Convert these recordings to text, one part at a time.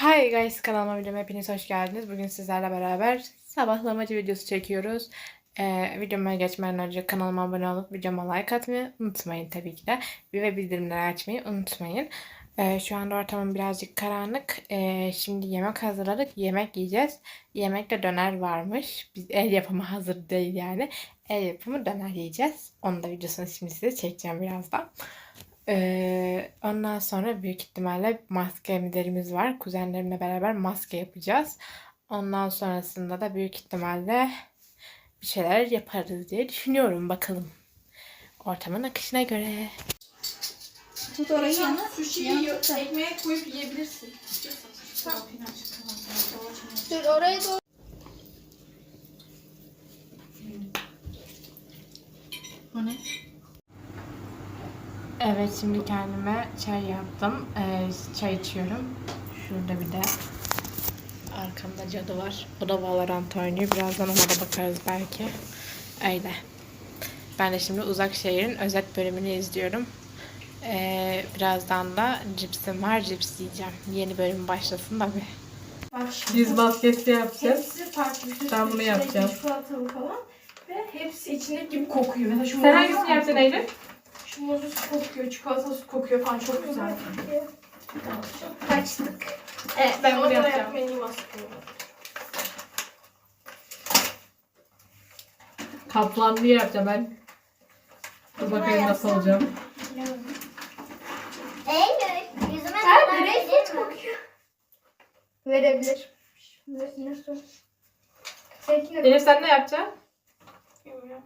Hi guys kanalıma videoma hepiniz hoş geldiniz. Bugün sizlerle beraber sabahlamacı videosu çekiyoruz. Ee, videoma geçmeden önce kanalıma abone olup videoma like atmayı unutmayın tabii ki de. Ve bildirimleri açmayı unutmayın. Ee, şu anda ortamım birazcık karanlık. Ee, şimdi yemek hazırladık. Yemek yiyeceğiz. Yemekte döner varmış. Biz el yapımı hazır değil yani. El yapımı döner yiyeceğiz. Onun da videosunu şimdi size çekeceğim birazdan. Ee, ondan sonra büyük ihtimalle maskelerimiz var. Kuzenlerimle beraber maske yapacağız. Ondan sonrasında da büyük ihtimalle bir şeyler yaparız diye düşünüyorum. Bakalım. Ortamın akışına göre. Tut orayı yana. Sushi Yana yiyor. tut. Ekmeğe koyup yiyebilirsin. Dur oraya doğru. Evet şimdi kendime çay yaptım. Ee, çay içiyorum. Şurada bir de arkamda cadı var. O da Valorant oynuyor. Birazdan ona da bakarız belki. Öyle. Ben de şimdi Uzak Şehir'in özet bölümünü izliyorum. Ee, birazdan da cipsim var. Cips yiyeceğim. Yeni bölüm başlasın da bir. Yüz maskesi yapacağız. Hepsi farklı. Bir Ben bunu yapacağım. Çikolatalı falan. Ve hepsi içindeki gibi kokuyor. Mesela şu Sen hangisini yapacaksın Eylül? Muzlu kokuyor, çikolatalı kokuyor falan çok güzel. Kaçtık. Evet, ben bunu yapacağım. yapmayı maskeliyorum. Kaplanlı yapacağım ben. Dur bakayım nasıl olacağım. Eylül yüzüme Ha, zarar greyfurt verir mi? kokuyor. Verebilir. Sor? Peki? Elif sen ne yapacaksın? Bilmiyorum.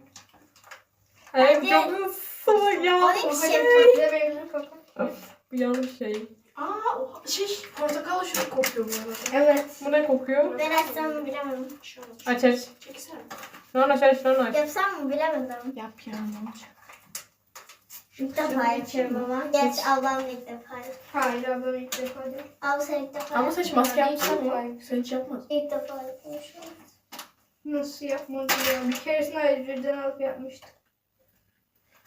Issız ya. O ne şey? verebilir bakalım. Bu yanlış şey. Aa, o şey, portakal şurup kokuyor bu arada. Evet. Bu ne kokuyor? Ben açsam mı bilemedim. Aç aç. Çeksene. Sonra aç aç sonra aç. Yapsam mı bilemedim. Yap ya ne olacak? İlk defa yapıyorum ama. Gerçi ablam ilk defa. Hayır ablam ilk defa değil. Abla sen ilk defa Ama sen hiç maske yapmışsın mı? Sen hiç yapmadın. İlk defa yapmışım. Nasıl yapmadın ya? Bir keresinde birden alıp yapmıştım.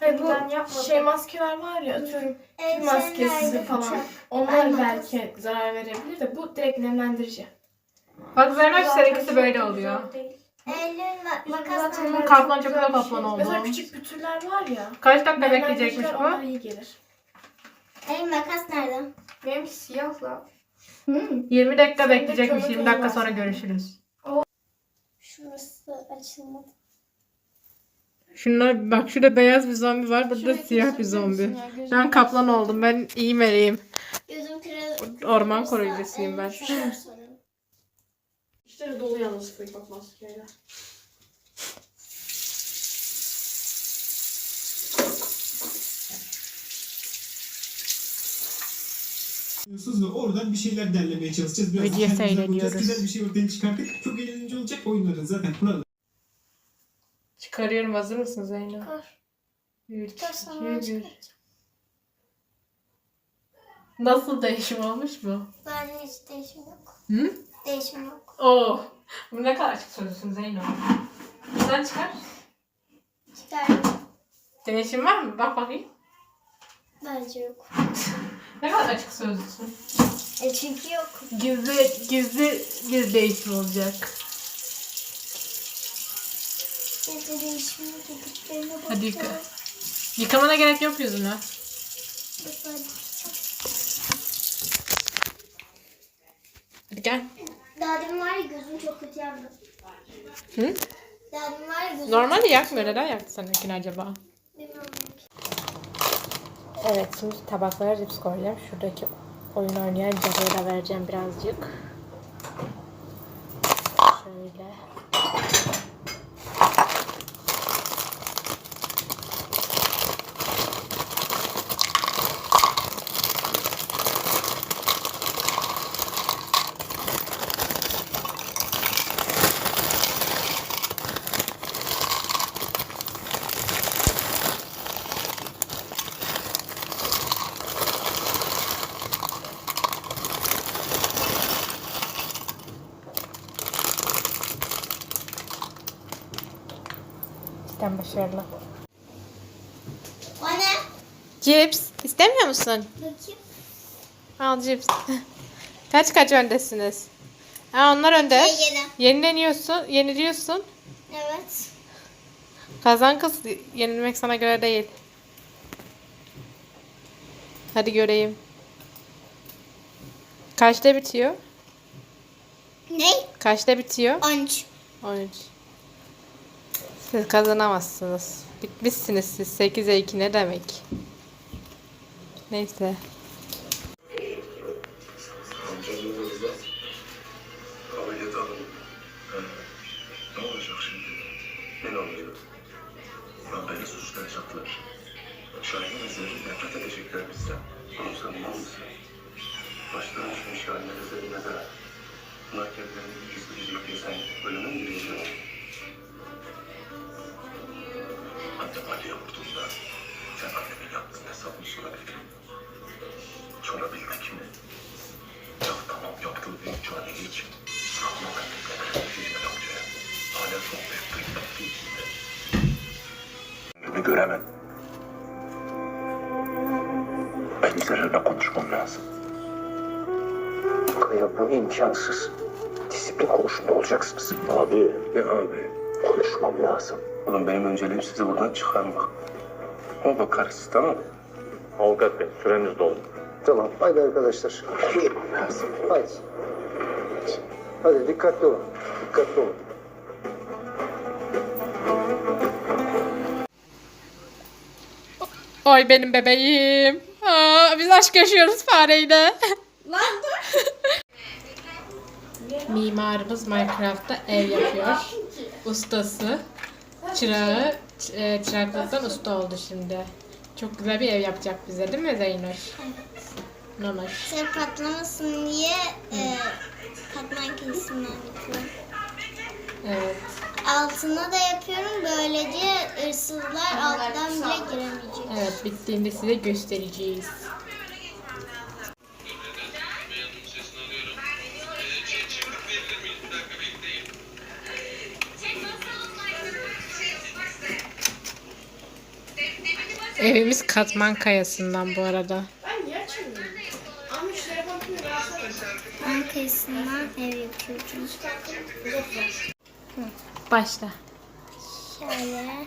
Hayır bu Ben yapmadım. şey maskeler var ya atıyorum pil sen maskesi falan. Onlar belki zarar verebilir de bu direkt nemlendirici. Bak seninkisi çok böyle oluyor. Eylül makas Kaplan çok güzel kaplan şey. oldu. Mesela küçük pütürler var ya. Kaç dakika bekleyecekmiş nemlendiriciler bu? Onlara iyi gelir. Eylül makas nerede? Benimki siyahla. 20 dakika bekleyecekmiş. kömür 20 dakika sonra görüşürüz. Şurası açılmadı. Şunlar bak şurada beyaz bir zombi var. Burada Şurayı siyah bir zombi. Ben kaplan oldum. Ben iyi meleğim. Gözüm. Orman koruyucusuyum ben. İşte dolu yalnız koy bak maskeyle. Ve oradan bir şeyler derlemeye çalışacağız. Biraz Video seyrediyoruz. bir şey ortaya çıkarttık. Çok eğlenceli olacak oyunların zaten kuralı. Çıkarıyorum. Hazır mısın Zeynep? Çıkar. 3, Çıkarsam 2, 1. çıkaracağım. Nasıl değişim olmuş mu? Bence hiç değişim yok. Hı? Değişim yok. Oo. Bu ne kadar açık sözlüsün Zeyno. Sen çıkar. Çıkardım. Değişim var mı? Bak bakayım. Bence yok. Ne kadar açık sözlüsün. E çünkü yok. Gizli, gizli bir değişim olacak. Evde değişim yok. Dediklerine Hadi yıka. Yıkamana gerek yok yüzünü. Hadi. Gel. Daha demin var ya gözüm çok kötü yandı. Hı? Daha demin var ya gözüm Normalde yakmıyor. Neden yaktı seninkini acaba? Bilmiyorum. Evet şimdi tabaklara cips koyacağım. Şuradaki oyun oynayan cadıya da vereceğim birazcık. Şöyle. Cidden başarılı. O ne? Cips. istemiyor musun? Bakayım. Al cips. Kaç kaç öndesiniz? Ha, onlar önde. Yedi. Yenileniyorsun, yeniliyorsun. Evet. Kazan kız yenilmek sana göre değil. Hadi göreyim. Kaçta bitiyor? Ne? Kaçta bitiyor? 13. 13. Siz kazanamazsınız. Bitmişsiniz siz. 8'e 2 ne demek? Neyse. İçinde. Gibi göremem. Ben üzerine konuşmam lazım. Kaya bu imkansız. Disiplin konusunda olacaksınız. Abi. Ne abi? Konuşmam lazım. Oğlum benim önceliğim sizi buradan çıkarmak. Ama bakarız tamam mı? Avukat Bey, süreniz doldu. Tamam. Haydi arkadaşlar. Konuşmam lazım. Haydi. Hadi dikkatli olun. Dikkatli olun. Oy benim bebeğim. Aa, biz aşk yaşıyoruz fareyle. Lan dur. Mimarımız Minecraft'ta ev yapıyor. Ustası. Çırağı, e, çıraklıktan usta oldu şimdi. Çok güzel bir ev yapacak bize değil mi Zeynoş? Nonoş. Sen patlamasın diye e, katman kesimden yapıyorum. Evet. Altına da yapıyorum. Böylece hırsızlar alttan bile giremeyecek. Evet bittiğinde size göstereceğiz. Evimiz katman kayasından bu arada. Ben niye açamıyorum? Ama şu telefon kimi versene. Ben kıyısından ev yapıyorum. Başla. Şöyle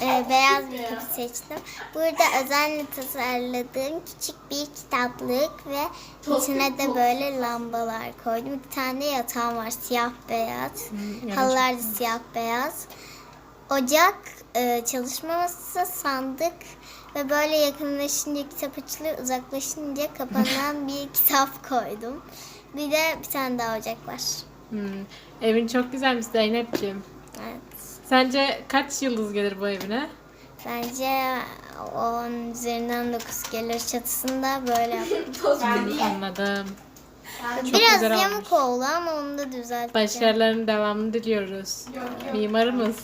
e, beyaz bir kapı seçtim. Burada özenle tasarladığım küçük bir kitaplık ve içine de böyle lambalar koydum. Bir tane yatağım var siyah beyaz. Halılar da siyah beyaz. Ocak, e, çalışma masası, sandık ve böyle yakınlaşınca kitap açılıyor, uzaklaşınca kapanan bir kitap koydum. Bir de bir tane daha ocak var. Hmm. Evin çok güzelmiş Zeynep'ciğim. Evet. Sence kaç yıldız gelir bu evine? Bence 10 üzerinden 9 gelir çatısında böyle yaptım. Anladım. Biraz güzel yamuk oldu ama onu da düzelteceğim. Başarıların devamını diliyoruz. Mimarımız.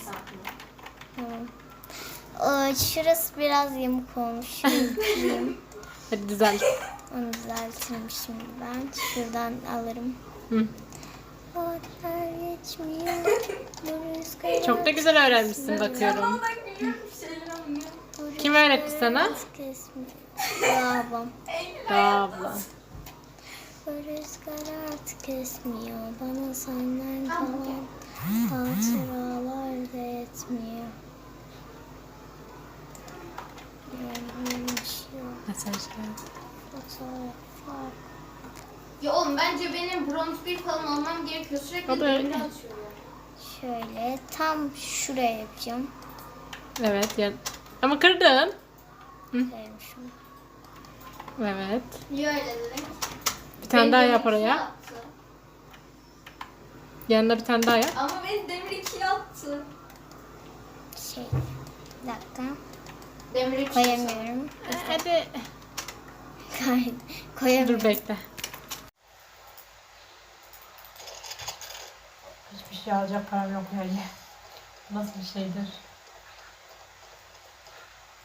Ee, şurası biraz yamuk olmuş. Hadi düzelt. Onu düzeltirim şimdi ben. Şuradan alırım. Hı. Saatler geçmiyor. Bu rüzgar Çok da güzel öğrenmişsin bakıyorum. Kim öğretti sana? Babam. Doğa abla. Bu rüzgar artık esmiyor. Bana senden kalan hatıralar da yetmiyor. Mesajlar. Ya oğlum bence benim bronz bir falan olmam gerekiyor. Sürekli öyle. açıyorum. Şöyle tam şuraya yapacağım. Evet. Ya... Ama kırdın. Şunu. Evet. Niye öyle dedin? Bir tane daha yap Demir iki oraya. yaptı. Yanına bir tane daha yap. Ama beni demir iki yaptı. Şey. Bir dakika. Demir Koyamıyorum. Hadi. Koy- Koyamıyorum. Dur bekle. Hiçbir şey alacak param yok yani. Nasıl bir şeydir?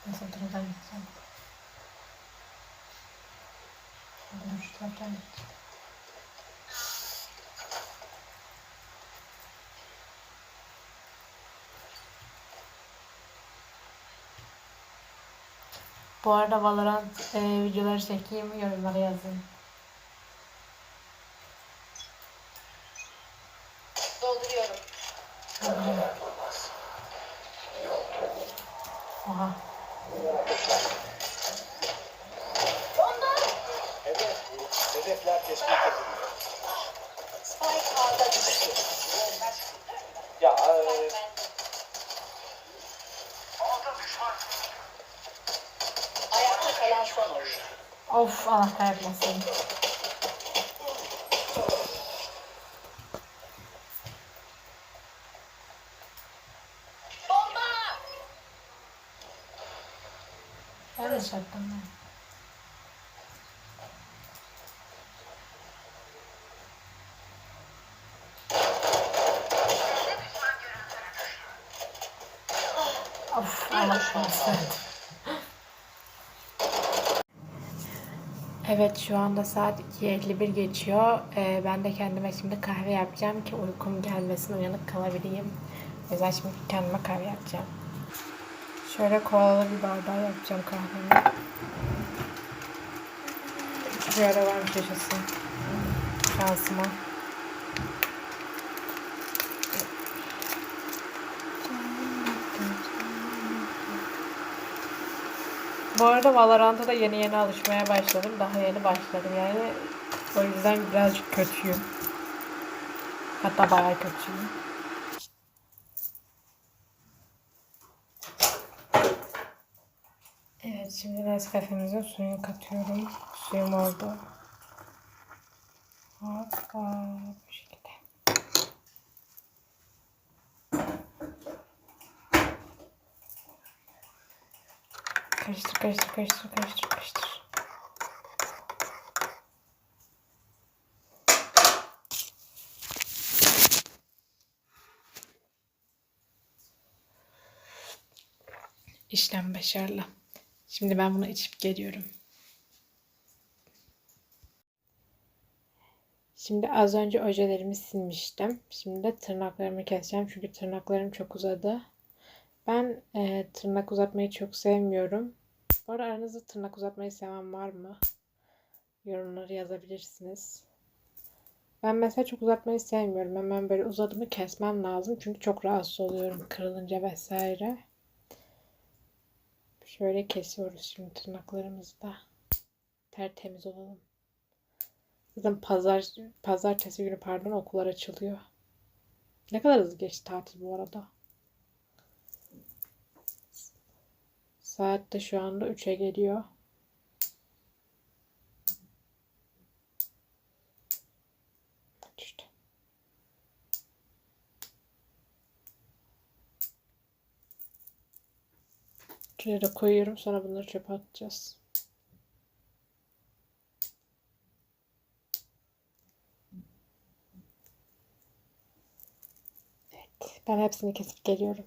Neyse oturmadan gideceğim. Dur şu taraftan gideceğim. Bu arada Valorant e, videoları çekeyim, yorumlara yazın. Dolduruyorum. Oha. Ondan. Evet, hedefler tespit. Spike A'da düştü. Ya, e, son oyuncu. Of anahtar yapmasın. Bomba! Ben de çaktım ben. Of Allah korusun. Evet şu anda saat 2.51 geçiyor. Ee, ben de kendime şimdi kahve yapacağım ki uykum gelmesin uyanık kalabileyim. O yüzden şimdi kendime kahve yapacağım. Şöyle kolalı bir bardağı yapacağım kahvemi. Bir ara varmış yaşasın. Şansıma. Bu arada Valorant'a da yeni yeni alışmaya başladım. Daha yeni başladım yani. O yüzden birazcık kötüyüm. Hatta bayağı kötüyüm. Evet şimdi Nescafe'mizin suyunu katıyorum. Suyum oldu. Hoppa bu Karıştır karıştır karıştır karıştır karıştır. İşlem başarılı. Şimdi ben bunu içip geliyorum. Şimdi az önce ojelerimi silmiştim. Şimdi de tırnaklarımı keseceğim çünkü tırnaklarım çok uzadı. Ben e, tırnak uzatmayı çok sevmiyorum. Bu arada aranızda tırnak uzatmayı seven var mı? Yorumları yazabilirsiniz. Ben mesela çok uzatmayı sevmiyorum. Hemen böyle uzadımı kesmem lazım. Çünkü çok rahatsız oluyorum kırılınca vesaire. Şöyle kesiyoruz şimdi tırnaklarımızı da. Tertemiz olalım. Zaten pazar, pazartesi günü pardon okullar açılıyor. Ne kadar hızlı geçti tatil bu arada. Saat de şu anda 3'e geliyor. Şuraya da koyuyorum sonra bunları çöpe atacağız. Evet, ben hepsini kesip geliyorum.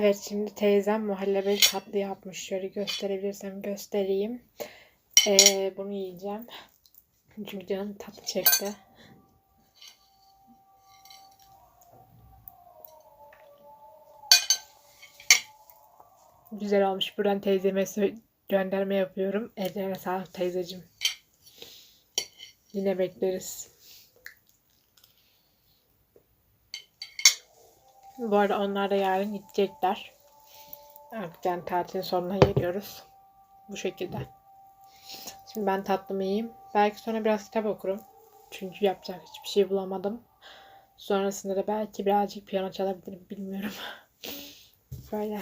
Evet şimdi teyzem muhallebeli tatlı yapmış. Şöyle gösterebilirsem göstereyim. Ee, bunu yiyeceğim. Çünkü canım tatlı çekti. Güzel olmuş. Buradan teyzeme gönderme yapıyorum. Ellerine sağlık teyzeciğim. Yine bekleriz. Bu arada onlar da yarın gidecekler. Artık yani tatilin sonuna geliyoruz. Bu şekilde. Şimdi ben tatlımı yiyeyim. Belki sonra biraz kitap okurum. Çünkü yapacak hiçbir şey bulamadım. Sonrasında da belki birazcık piyano çalabilirim bilmiyorum. Böyle.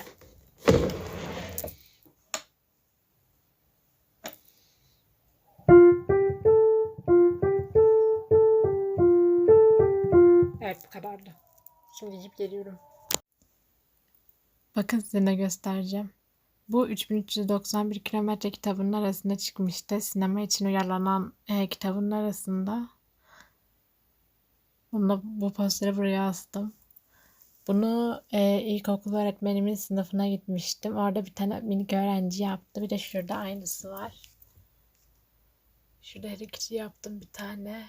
Şimdi gidip geliyorum. Bakın size ne göstereceğim. Bu 3391 kilometre kitabının arasında çıkmıştı. Sinema için uyarlanan e, kitabın arasında. Bunu, bu posteri buraya astım. Bunu e, ilkokul öğretmenimin sınıfına gitmiştim. Orada bir tane minik öğrenci yaptı. Bir de şurada aynısı var. Şurada her ikisi yaptım bir tane.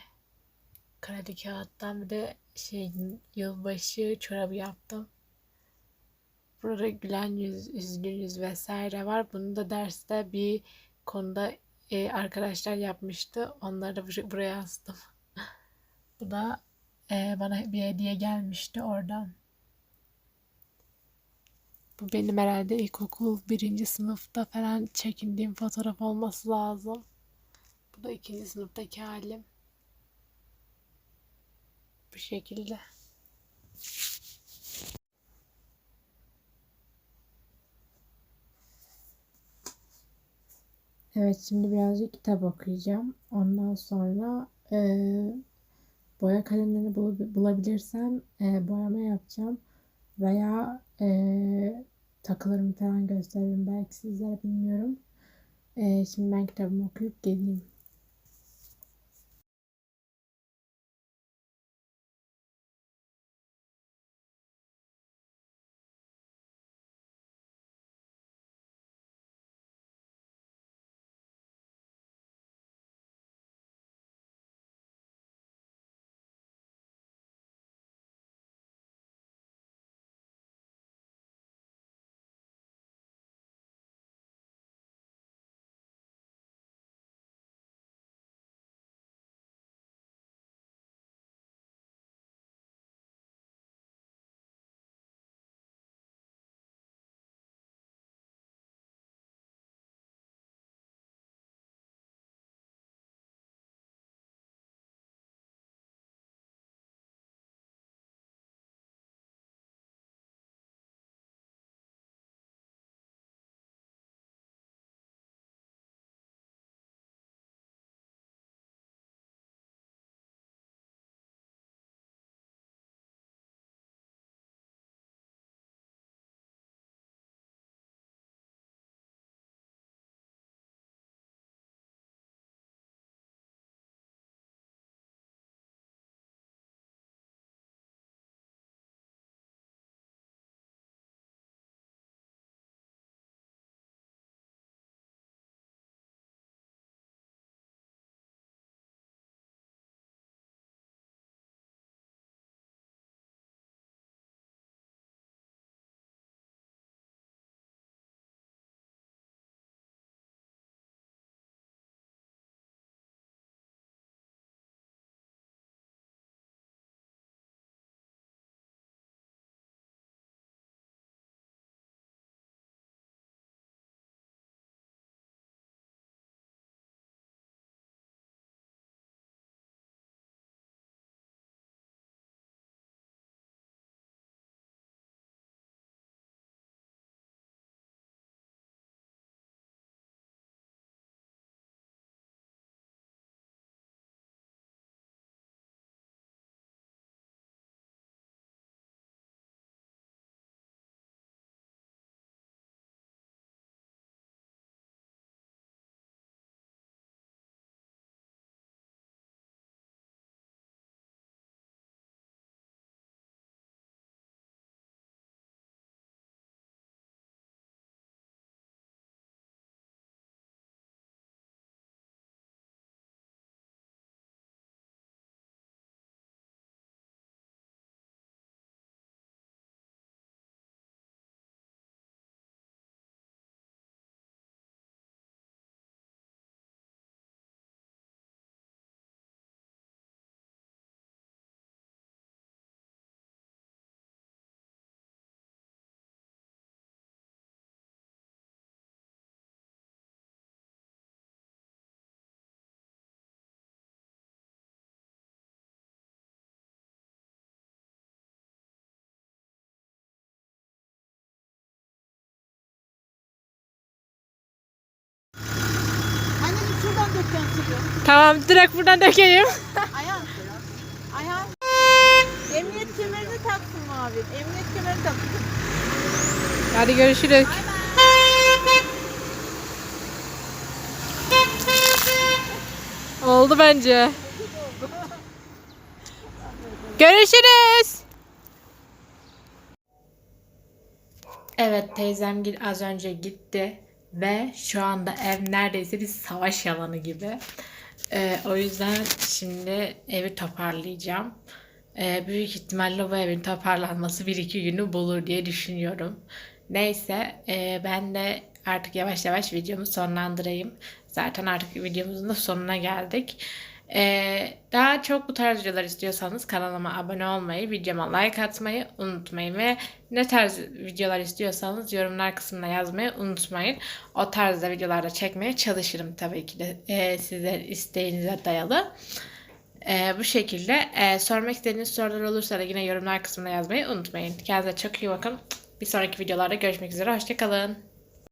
Kareli kağıttan bir de şey yılbaşı çorabı yaptım. Burada gülen yüz, üzgün yüz vesaire var. Bunu da derste bir konuda e, arkadaşlar yapmıştı. Onları da bur- buraya astım. Bu da e, bana bir hediye gelmişti oradan. Bu benim herhalde ilkokul birinci sınıfta falan çekindiğim fotoğraf olması lazım. Bu da ikinci sınıftaki halim. Bu şekilde. Evet şimdi birazcık kitap okuyacağım. Ondan sonra eee, boya kalemlerini bul- bulabilirsem eee, boyama yapacağım. Veya eee takılarımı falan gösteririm belki sizlere bilmiyorum. Eee, şimdi ben kitabımı okuyup geleyim. Buradan dökeceksin suyu. Tamam direkt buradan dökeyim. Ayhan. Ayhan. Emniyet kemerini taksın mavi. Emniyet kemerini taksın. Hadi görüşürüz. Oldu bence. Görüşürüz. Evet teyzem git az önce gitti ve şu anda ev neredeyse bir savaş alanı gibi. Ee, o yüzden şimdi evi toparlayacağım. Ee, büyük ihtimalle bu evin toparlanması bir iki günü bulur diye düşünüyorum. Neyse e, ben de artık yavaş yavaş videomu sonlandırayım. Zaten artık videomuzun da sonuna geldik. Ee, daha çok bu tarz videolar istiyorsanız kanalıma abone olmayı, videoma like atmayı unutmayın ve ne tarz videolar istiyorsanız yorumlar kısmına yazmayı unutmayın. O tarzda videolarda çekmeye çalışırım tabii ki de e, sizin isteğinize dayalı. Ee, bu şekilde Ee, sormak istediğiniz sorular olursa da yine yorumlar kısmına yazmayı unutmayın. Kendinize çok iyi bakın. Bir sonraki videolarda görüşmek üzere. Hoşçakalın.